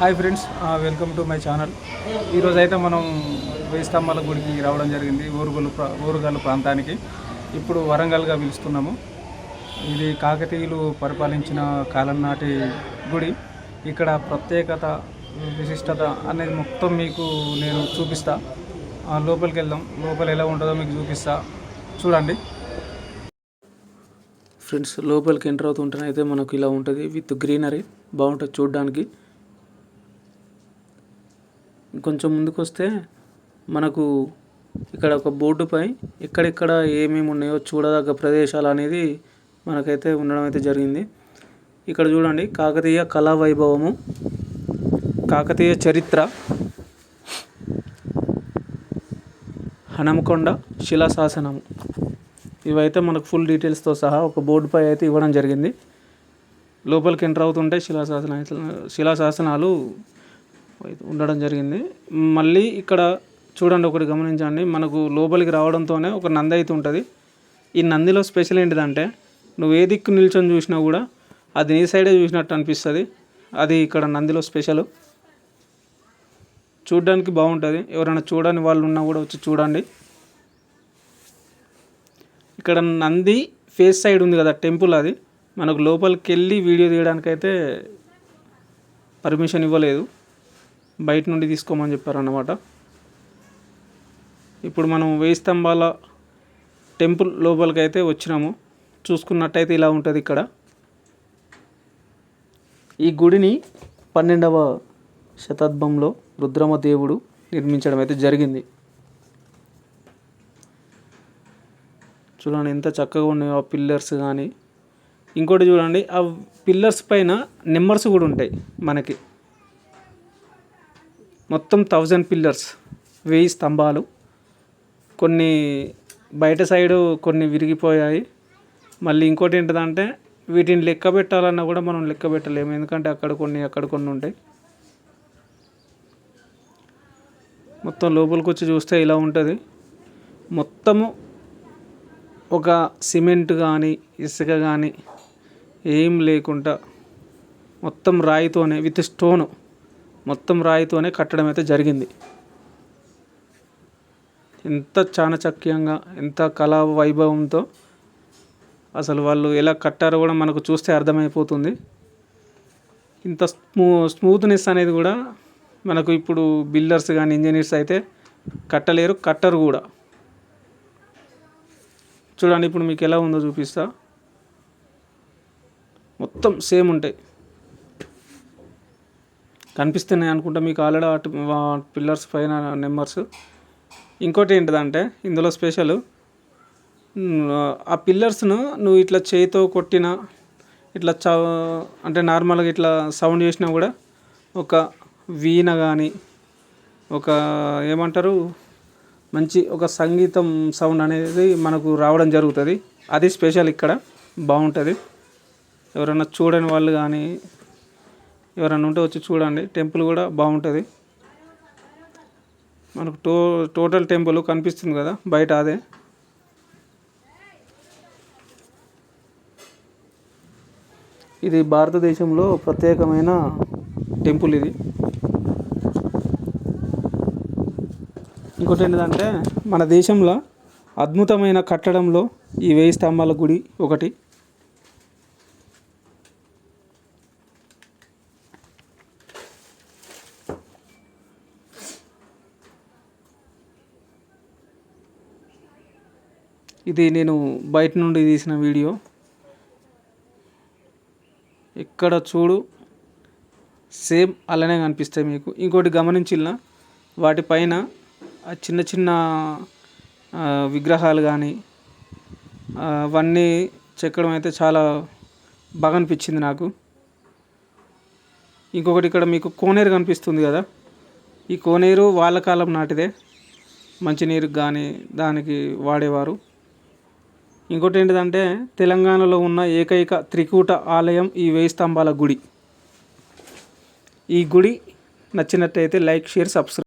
Hi friends welcome to my channel. ఈరోజు అయితే మనం వెయ్యి స్తంభాల గుడికి రావడం జరిగింది ఊరుగోలు ప్రా ఊరుగల్లు ప్రాంతానికి. ఇప్పుడు వరంగల్గా పిలుస్తున్నాము. ఇది కాకతీయులు పరిపాలించిన కాలం నాటి గుడి. ఇక్కడ ప్రత్యేకత విశిష్టత అనేది మొత్తం మీకు నేను చూపిస్తా. ఆ, లోపలికి వెళ్దాం. లోపల ఎలా ఉంటుందో మీకు చూపిస్తా. చూడండి. ఫ్రెండ్స్ లోపలికి ఎంటర్ అవుతుంటేనే అయితే మనకు ఇలా ఉంటుంది. With greenery. బాగుంటుంది చూడడానికి. కొంచెం ముందుకు వస్తే మనకు ఇక్కడ ఒక బోర్డుపై ఎక్కడెక్కడ ఏమేమి ఉన్నాయో చూడదగ్గ ప్రదేశాలు అనేది మనకైతే ఉండడం అయితే జరిగింది. ఇక్కడ చూడండి కాకతీయ కళా వైభవము కాకతీయ చరిత్ర హనంకొండ శిలాశాసనము ఇవైతే మనకు ఫుల్ డీటెయిల్స్తో సహా ఒక బోర్డుపై అయితే ఇవ్వడం జరిగింది. లోపలికి ఎంటర్ అవుతుంటే శిలాశాసన శిలాశాసనాలు ఉండడం జరిగింది. మళ్ళీ ఇక్కడ చూడండి ఒకటి గమనించండి. మనకు లోపలికి రావడంతోనే ఒక నంది అయితే ఉంటుంది. ఈ నందిలో స్పెషల్ ఏంటిదంటే నువ్వు ఏ దిక్కు నిల్చొని చూసినా కూడా అది నీ సైడే చూసినట్టు అనిపిస్తుంది. అది ఇక్కడ నందిలో స్పెషల్. చూడడానికి బాగుంటుంది. ఎవరైనా చూడని వాళ్ళు ఉన్నా కూడా వచ్చి చూడండి. ఇక్కడ నంది ఫేస్ సైడ్ ఉంది కదా టెంపుల్ అది. మనకు లోపలికి వెళ్ళి వీడియో తీయడానికైతే పర్మిషన్ ఇవ్వలేదు. బయట నుండి తీసుకోమని చెప్పారన్నమాట. ఇప్పుడు మనం వేయి స్తంభాల టెంపుల్ లోపలికి అయితే వచ్చినాము. చూసుకున్నట్టయితే ఇలా ఉంటుంది ఇక్కడ. ఈ గుడిని పన్నెండవ శతాబ్దంలో రుద్రమ దేవుడు నిర్మించడం అయితే జరిగింది. చూడండి ఎంత చక్కగా ఉన్నాయో ఆ పిల్లర్స్ కానీ. ఇంకోటి చూడండి ఆ పిల్లర్స్ పైన నెంబర్స్ కూడా ఉంటాయి మనకి. మొత్తం థౌజండ్ పిల్లర్స్ వెయ్యి స్తంభాలు. కొన్ని బయట సైడు కొన్ని విరిగిపోయాయి. మళ్ళీ ఇంకోటి ఏంటిదంటే వీటిని లెక్క పెట్టాలన్నా కూడా మనం లెక్క పెట్టలేము. ఎందుకంటే అక్కడ కొన్ని అక్కడ కొన్ని ఉంటాయి. మొత్తం లోపలికి వచ్చి చూస్తే ఇలా ఉంటుంది. మొత్తము ఒక సిమెంట్ కానీ ఇసుక కానీ ఏం లేకుండా మొత్తం రాయితోనే విత్ స్టోను మొత్తం రాయితోనే కట్టడం అయితే జరిగింది. ఎంత చానచక్యంగా ఎంత కళా వైభవంతో అసలు వాళ్ళు ఎలా కట్టారో కూడా మనకు చూస్తే అర్థమైపోతుంది. ఇంత స్మూ స్మూత్నెస్ అనేది కూడా మనకు ఇప్పుడు బిల్డర్స్ కానీ ఇంజనీర్స్ అయితే కట్టలేరు కట్టరు కూడా. చూడండి ఇప్పుడు మీకు ఎలా ఉందో చూపిస్తా. మొత్తం సేమ్ ఉంటాయి. కనిపిస్తున్నాయి అనుకుంటా. మీకు ఆల్రెడీ పిల్లర్స్ పైన నెంబర్స్. ఇంకోటి ఏంటిదంటే ఇందులో స్పెషల్. ఆ పిల్లర్స్ను నువ్వు ఇట్లా చేయితో కొట్టినా ఇట్లా చ అంటే నార్మల్గా ఇట్లా సౌండ్ చేసినా కూడా ఒక వీణ కానీ ఒక ఏమంటారు మంచి ఒక సంగీతం సౌండ్ అనేది మనకు రావడం జరుగుతుంది. అది స్పెషల్ ఇక్కడ. బాగుంటుంది. ఎవరైనా చూడని వాళ్ళు కానీ ఎవరైనా ఉంటే వచ్చి చూడండి. టెంపుల్ కూడా బాగుంటుంది. మనకు టో టోటల్ టెంపుల్ కనిపిస్తుంది కదా బయట అదే. ఇది భారతదేశంలో ప్రత్యేకమైన టెంపుల్ ఇది. ఇంకోటి ఏంటంటే మన దేశంలో అద్భుతమైన కట్టడంలో ఈ వేయి స్తంభాల గుడి ఒకటి. ఇది నేను బయట నుండి తీసిన వీడియో. ఎక్కడ చూడు సేమ్ అలానే కనిపిస్తాయి మీకు. ఇంకోటి గమనించిన వాటిపైన చిన్న చిన్న విగ్రహాలు కానీ అవన్నీ చెక్కడం అయితే చాలా బాగా అనిపించింది నాకు. ఇంకొకటి ఇక్కడ మీకు కోనేరు కనిపిస్తుంది కదా? ఈ కోనేరు వాళ్ళ కాలం నాటిదే. మంచినీరు కానీ దానికి వాడేవారు. ఇంకోటి ఏంటిదంటే తెలంగాణలో ఉన్న ఏకైక త్రికూట ఆలయం ఈ వేయి స్తంభాల గుడి. ఈ గుడి నచ్చినట్టయితే లైక్ షేర్ సబ్స్క్రైబ్